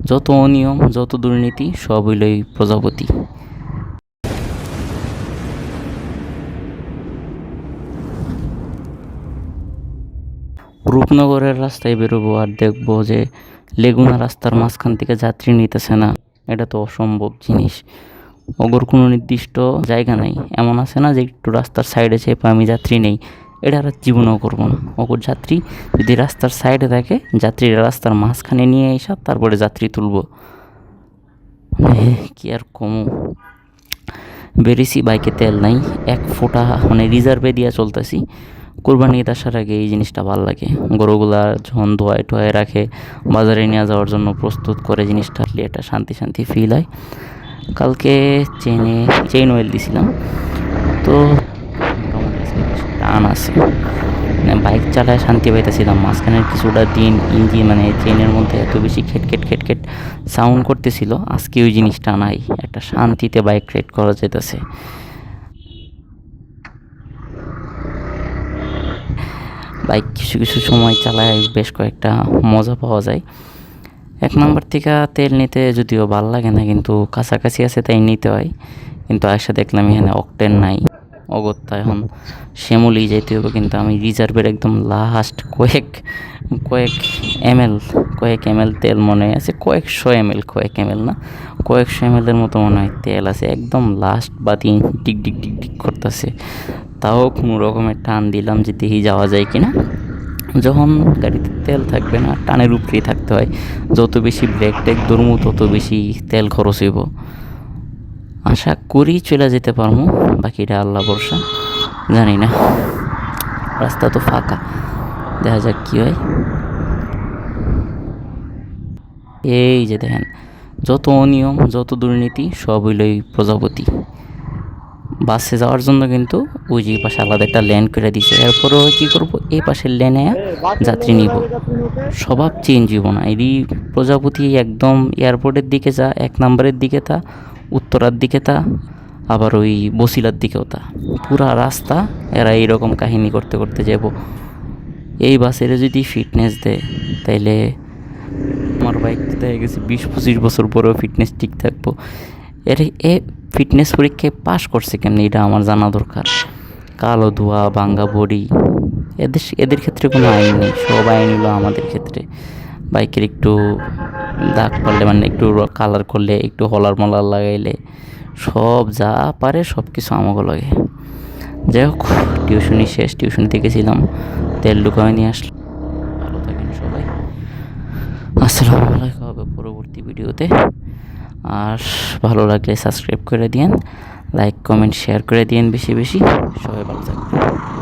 যত অনিয়ম, যত দুর্নীতি, সব হইল এই প্রজাপতি। রূপনগরের রাস্তায় বেরোবো আর দেখব যে লেগুনা রাস্তার মাঝখান থেকে যাত্রী নিতেছে না। এটা তো অসম্ভব জিনিস। ওগর কোনো নির্দিষ্ট জায়গা নাই। এমন আছে না যে একটু রাস্তার সাইডে চেপে আমি যাত্রী নেই। এটা আর জীবনেও করব না। ওগর যাত্রী যদি রাস্তার সাইডে থাকে, যাত্রীরা রাস্তার মাঝখানে নিয়ে এসা তারপরে যাত্রী তুলবো। মানে কি আর কমু? বেরিয়েছি, বাইকে তেল নাই, এক ফোঁটা মানে রিজার্ভে দিয়ে চলতেছি। কোরবানি ঈদ আসার আগে এই জিনিসটা ভালো লাগে। গরুগুলা যখন ধোয়ায় টোয়ায় রাখে, বাজারে নিয়ে যাওয়ার জন্য প্রস্তুত করে জিনিসটা আসলে এটা শান্তি শান্তি ফিল হয়। কালকে চেনে চেইন অয়েল দিছিলাম। তো টান আছে। মানে বাইক চালায় শান্তি পাইতেছিলাম। মাঝখানের কিছুটা দিন ইঞ্জিন মানে চেনের মধ্যে এত বেশি খেট খেট খেট খেট সাউন্ড করতেছিল, আজকে ওই জিনিসটা নাই। একটা শান্তিতে বাইক রাইড করা যেতেছে। বাইক কিছু কিছু সময় চালায় বেশ কয়েকটা মজা পাওয়া যায়। এক নম্বর থেকে তেল নিতে যদিও ভালো লাগে না, কিন্তু কাছাকাছি আছে তাই নিতে হয়। কিন্তু আয়সা দেখলাম এখানে অকটেন নাই। অগত্যা, এখন শ্যামলি যাইতে হবে কিন্তু আমি রিজার্ভের একদম লাস্ট কয়েক কয়েক এমএল কয়েক এমএল তেল মনে আছে, কয়েকশো এমএল কয়েক এমএল না? কয়েকশো এমএলের মতো মনে হয় তেল আছে, একদম লাস্ট বাতি ডিক ডিক ডিক ডিক করতেছে। তাও কোনো রকমের টান দিলাম যে দেখি যাওয়া যায় কি না যখন গাড়িতে তেল থাকবে না, টানের উপরেই থাকতে হয়। যত বেশি ব্রেক টেক ধরমু তত বেশি তেল খরচ হইব। আশা করি চলে যেতে পারব বাকিটা আল্লাহ বর্ষা জানি না। রাস্তা তো ফাঁকা, দেখা যাক কী হয়। এই যে দেখেন, যত অনিয়ম, যত দুর্নীতি, সব হইল এই প্রজাপতি। বাসে যাওয়ার জন্য কিন্তু ওই যে পাশে আলাদা একটা লেন করে দিছে। এরপরেও কি করব? এই পাশের লেনে যাত্রী নিব। স্বভাব চেঞ্জ হইব না। এরই প্রজাপতি একদম এয়ারপোর্টের দিকে যা, এক নম্বরের দিকে তা উত্তরার দিকে তা, আবার ওই বসিলার দিকেও তা। পুরা রাস্তা এরা এইরকম কাহিনী করতে করতে যাব এই বাসের যদি ফিটনেস দেয়, তাইলে আমার বাইক দেখা গেছে বিশ পঁচিশ বছর পরেও ফিটনেস ঠিক থাকব। এর, এ ফিটনেস পরীক্ষায় পাশ করছে কেমনি? এটা আমার জানা দরকার। কালো ধোয়া, ভাঙ্গা বডি, এদের এদের ক্ষেত্রে কোনো আইন নেই। সব আইন হলো আমাদের ক্ষেত্রে। বাইকের একটু দাগ পড়লে মানে একটু কালার করলে, একটু হলার মলার লাগাইলে সব যা পারে সব কিছু আমাকে লাগে। যাই হোক টিউশনি শেষ, টিউশনি থেকে ছিলাম, তেল ঢুকায় নিয়ে আসলো ভালো থাকেন সবাই। আসসালামু আলাইকুম, হবে পরবর্তী ভিডিওতে। আর ভালো লাগলে সাবস্ক্রাইব করে দিয়েন, লাইক, কমেন্ট, শেয়ার করে দিয়েন বেশি বেশি। সবাই ভালো থাকবেন।